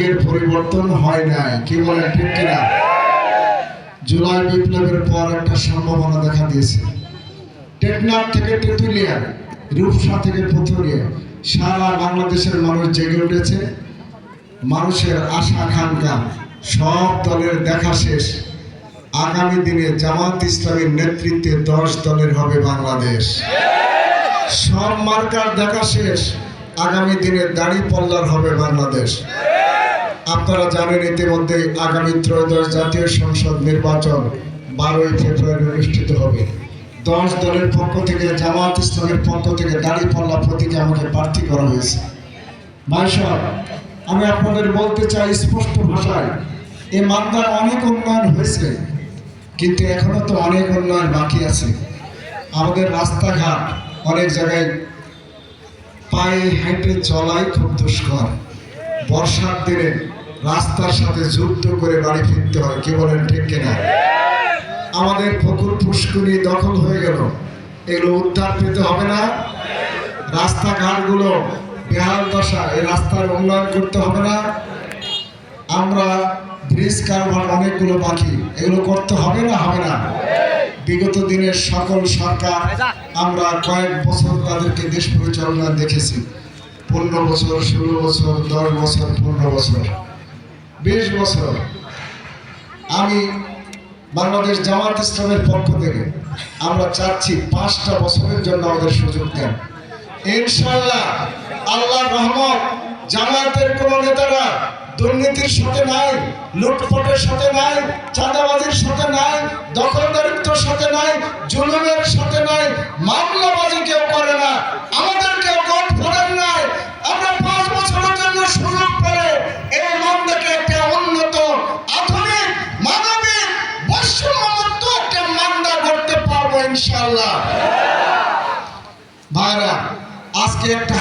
ভাগ্যের পরিবর্তন হয় নাই। কি বলেন, ঠিক কিনা? জুলাই বিপ্লবের পর একটা সম্ভাবনা দেখা দিয়েছে। টেকনাফ থেকে তেঁতুলিয়া, রূপসা থেকে পুতুলিয়া সারা বাংলাদেশের মানুষ জেগে উঠেছে। মানুষের আশা আকাঙ্ক্ষা সব দলের দেখা শেষ। আগামী দিনে জামাত ইসলামের নেতৃত্বে দশ দলের হবে বাংলাদেশ। সব মার্কার দেখা শেষ। আগামী দিনে দাড়ি পল্লার হবে বাংলাদেশ। আপনারা জানেন ইতিমধ্যে আগামী ত্রয়োদশ জাতীয় সংসদ নির্বাচন বারোই ফেব্রুয়ারি অনুষ্ঠিত হবে। দশ দলের পক্ষ থেকে জামাত ইসলামের পক্ষ থেকে দাড়ি পাল্লা প্রতীকে আমাকে প্রার্থী করা হয়েছে। ভাই সাহেব, আমি আপনাদের বলতে চাই স্পষ্ট ভাষায় এ মামলার অনেক উন্নয়ন হয়েছে কিন্তু এখনও তো অনেক উন্নয়ন বাকি আছে। আমাদের রাস্তাঘাট অনেক জায়গায় পায়ে হেঁটে চলাই খুব দুষ্কর। বর্ষার দিনে রাস্তার সাথে যুদ্ধ করে বাড়ি ফিরতে হয়। কি বলেন, ঠিক কিনা? আমাদের পুকুর পুষ্কুনি দখল হয়ে গেল। এগুলো উদ্ধার পেতে হবে না। রাস্তাঘাটগুলো বেহাল দশা, এই রাস্তার উন্নয়ন করতে হবে না। আমরা ব্রিজ কারবার অনেকগুলো বাকি। এগুলো করতে হবে না হবে না। বিগত দিনের সকল সরকার, আমরা কয়েক বছর তাদেরকে দেশ পরিচালনা দেখেছি। পনেরো বছর, ষোলো বছর, দশ বছর, পনেরো বছর। বিশ বছর আমি বাংলাদেশ জামাত ইসলামের পক্ষ থেকে আমরা চাচ্ছি পাঁচটা বছরের জন্য আমাদের সুযোগ দেন। ইনশাল্লাহ আল্লাহ রহমত জামায়াতের কোন নেতারা দুর্নীতির সাথে নাই লুটফটের সাথে নাই, চাঁদাবাজির সাথে নাই দখলদারিত্বর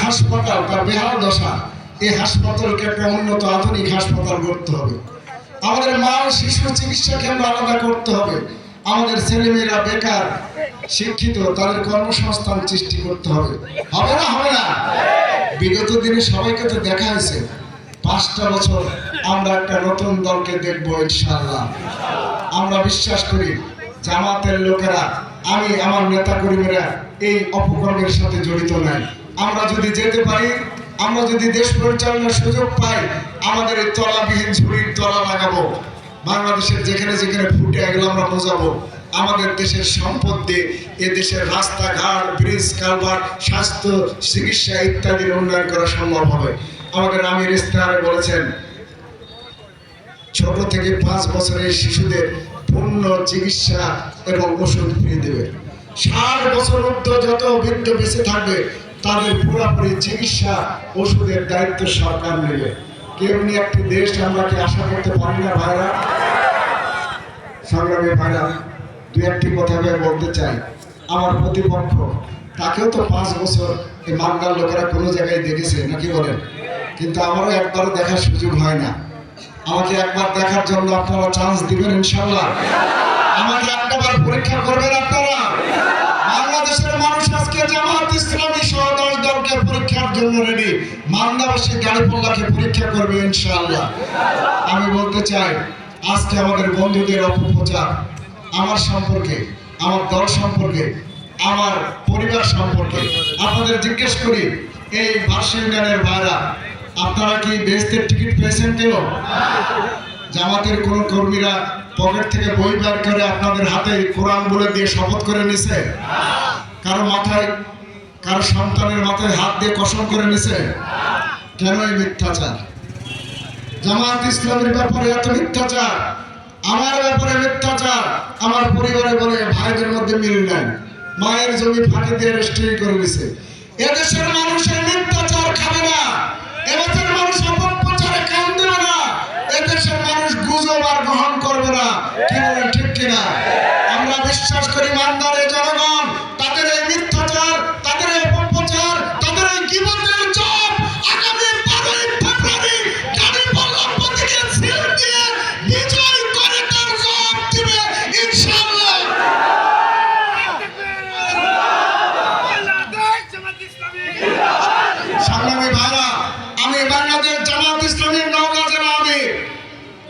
হাসপাতাল তার বেহাল দশা, এই হাসপাতালকে একটা উন্নত আধুনিক হাসপাতাল করতে হবে? আমাদের মা শিশু চিকিৎসা কেন্দ্র আলাদা করতে হবে? আমাদের ছেলেমেয়েরা বেকার, শিক্ষিত, তাদের কর্মসংস্থান সৃষ্টি করতে হবে। হবে না হবে না? বিগত দিনে সবাইকে তো দেখা হয়েছে, পাঁচটা বছর আমরা একটা নতুন দলকে দেখব ইনশাআল্লাহ। আমরা বিশ্বাস করি, জামাতের লোকেরা, আমি, আমার নেতা কর্মীরা এই অপকর্মের সাথে জড়িত নাই আমরা যদি যেতে পারি, আমরা যদি দেশ পরিচালনার সুযোগ পাই, আমাদের এই তলাবিহীন ঝুড়ির তলা লাগাবো, বাংলাদেশের যেখানে যেখানে ফুটে এগুলো আমরা বোঝাবো। আমাদের দেশের সম্পদ দিয়ে এ দেশের রাস্তাঘাট ব্রিজ কালভার্ট স্বাস্থ্য, চিকিৎসা ইত্যাদির উন্নয়ন করা সম্ভব হবে। আমাদের আমির ইস্তাহারে বলেছেন, ছোট থেকে পাঁচ বছরের শিশুদের পূর্ণ চিকিৎসা এবং ওষুধ ফ্রি দেবে। ষাট বছর ঊর্ধ্ব যত বৃদ্ধ বেঁচে থাকবে তাদের পুরোপুরি চিকিৎসা ওষুধের দায়িত্ব সরকার নেবে। কেমনি একটি দেশ আমরা কি আশা করতে পারি না ভাইরা? সংগ্রামী ভাইরা, দু একটি কথা বলতে চাই। আমার প্রতিপক্ষ, তাকেও তো পাঁচ বছর এই মামলার লোকেরা কোনো জায়গায় দেখেছে, নাকি বলেন? কিন্তু আমারও একবারও দেখার সুযোগ হয় না। আমাকে একবার দেখার জন্য আপনারা চান্স দিবেন ইনশাল্লাহ আমাকে একটাবার পরীক্ষা করবেন আপনারা? বাংলাদেশের মানুষ আজকে জামাত ইসলামী জন্য রেডি পরীক্ষা করবে, ইনশাআল্লাহ। আমি বলতে চাই, আজকে আমাদের বন্ধুদের অপপ্রচার, আমার সম্পর্কে, আমার দল সম্পর্কে, আমার পরিবার সম্পর্কে। আপনাদের জিজ্ঞেস করি, এই ভাইরা, আপনারা কি বেস্তের টিকিট পেয়েছেন কেউ জামাতের কোন কর্মীরা পকেট থেকে বই করে আপনাদের হাতে কোরআন বলে দিয়ে শপথ করে নিছে? কারও মাথায় কারও সন্তানের মাথায় হাত দিয়ে কসম করে নিছে? কেন এই মিথ্যাচার? জামাত ইসলামের ব্যাপারে এত মিথ্যাচার? আমার ব্যাপারে মিথ্যাচার? আমার পরিবারে বলে ভাইদের মধ্যে মিল নাই। মায়ের জমি ফাঁকি দিয়ে রেজিস্ট্রি করে নিছে। এদেশের মানুষের মিথ্যাচার খাবে না। এদেশের মানুষ অপপ্রচারে কান দেবে না। এদেশের মানুষ গুজব আর গ্রহণ করবে না। কি বলেন ঠিক কিনা? আমরা বিশ্বাস করি মানদারে জনগণ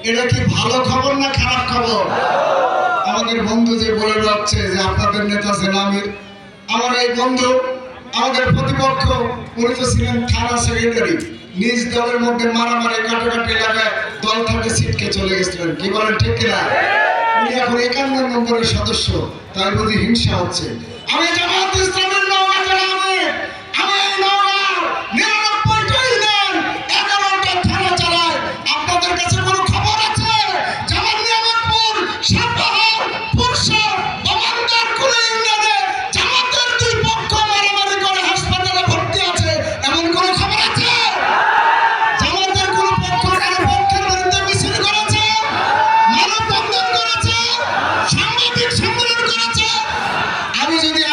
এটা কি ভালো খবর না খারাপ খবর? আমাদের বন্ধু যে বলে যাচ্ছে যে আপনাদের নেতা জেনামির আমার এই বন্ধু, আমাদের প্রতিপক্ষ, উনি তো ছিলেন থানা সেক্রেটারি নিজ দলের মধ্যে মারামারি কাটাকাটি এলাকায় দল থেকে ছিটকে চলে গেছিলেন। কি বলেন, ঠিক কিনা? উনি এখন একান্ন নম্বরের সদস্য তাই বুঝি হিংসা হচ্ছে। আমি জামাত ইসলাম